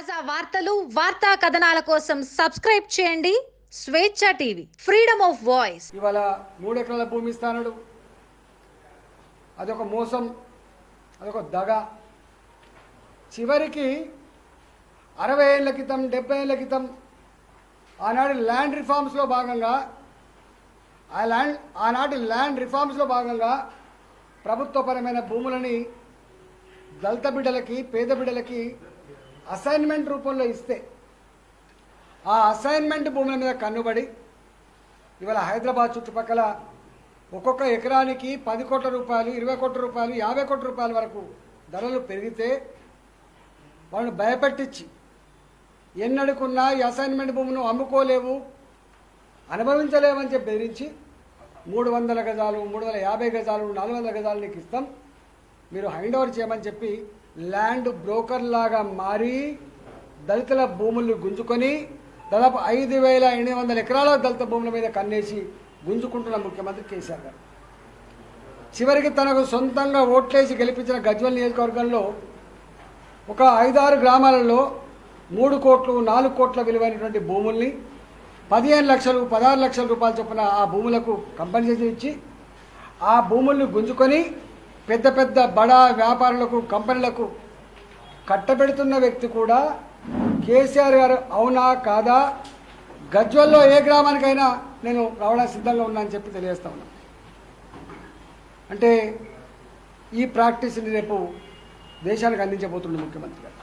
తాజా వార్తలు వార్తా కథనాల కోసం సబ్స్క్రైబ్ చేయండి. స్వేచ్ఛ టీవీ ఫ్రీడమ్ ఆఫ్ వాయిస్. ఇవాళ మూడు ఎకరాల భూమి ఇస్తానడు. అదొక మోసం అదొక దగ. చివరికి అరవై ఏళ్ళ క్రితం డెబ్బై ఏళ్ళ క్రితం ఆనాటి ల్యాండ్ రిఫార్మ్స్లో భాగంగా ఆ ల్యాండ్ ఆనాటి ల్యాండ్ రిఫార్మ్స్లో భాగంగా ప్రభుత్వపరమైన భూములని దళిత బిడ్డలకి పేద బిడ్డలకి అసైన్మెంట్ రూపంలో ఇస్తే ఆ అసైన్మెంట్ భూముల మీద కన్నుబడి ఇవాళ హైదరాబాద్ చుట్టుపక్కల ఒక్కొక్క ఎకరానికి పది కోట్ల రూపాయలు ఇరవై కోట్ల రూపాయలు యాభై కోట్ల రూపాయల వరకు ధరలు పెరిగితే వాళ్ళని భయపెట్టించి ఎన్నడుకున్నా ఈ అసైన్మెంట్ భూమును అమ్ముకోలేవు అనుభవించలేమని చెప్పి బెదిరించి మూడు వందల గజాలు మూడు వందల యాభై గజాలు నాలుగు వందల గజాలు నీకు ఇస్తాం. మీరు హ్యాండ్ ఓవర్ చేయమని చెప్పి ల్యాండ్ బ్రోకర్ లాగా మారి దళితుల భూములు గుంజుకొని దాదాపు ఐదు వేల ఎనిమిది వందల ఎకరాల దళిత భూముల మీద కన్నేసి గుంజుకుంటున్న ముఖ్యమంత్రి కేసీఆర్ గారు. చివరికి తనకు సొంతంగా ఓట్లేసి గెలిపించిన గజ్వల్ నియోజకవర్గంలో ఒక ఐదారు గ్రామాలలో మూడు కోట్లు నాలుగు కోట్ల విలువైనటువంటి భూముల్ని పదిహేను లక్షలు పదహారు లక్షల రూపాయలు చొప్పున ఆ భూములకు కంపెన్సేషన్ ఇచ్చి ఆ భూముల్ని గుంజుకొని పెద్ద పెద్ద బడా వ్యాపారులకు కంపెనీలకు కట్టబెడుతున్న వ్యక్తి కూడా కేసీఆర్ గారు అవునా కాదా? గజ్వల్లో ఏ గ్రామానికైనా నేను రావడానికి సిద్ధంగా ఉన్నా అని చెప్పి తెలియజేస్తా ఉన్నా. అంటే ఈ ప్రాక్టీస్ని రేపు దేశానికి అందించబోతుంది ముఖ్యమంత్రి గారు.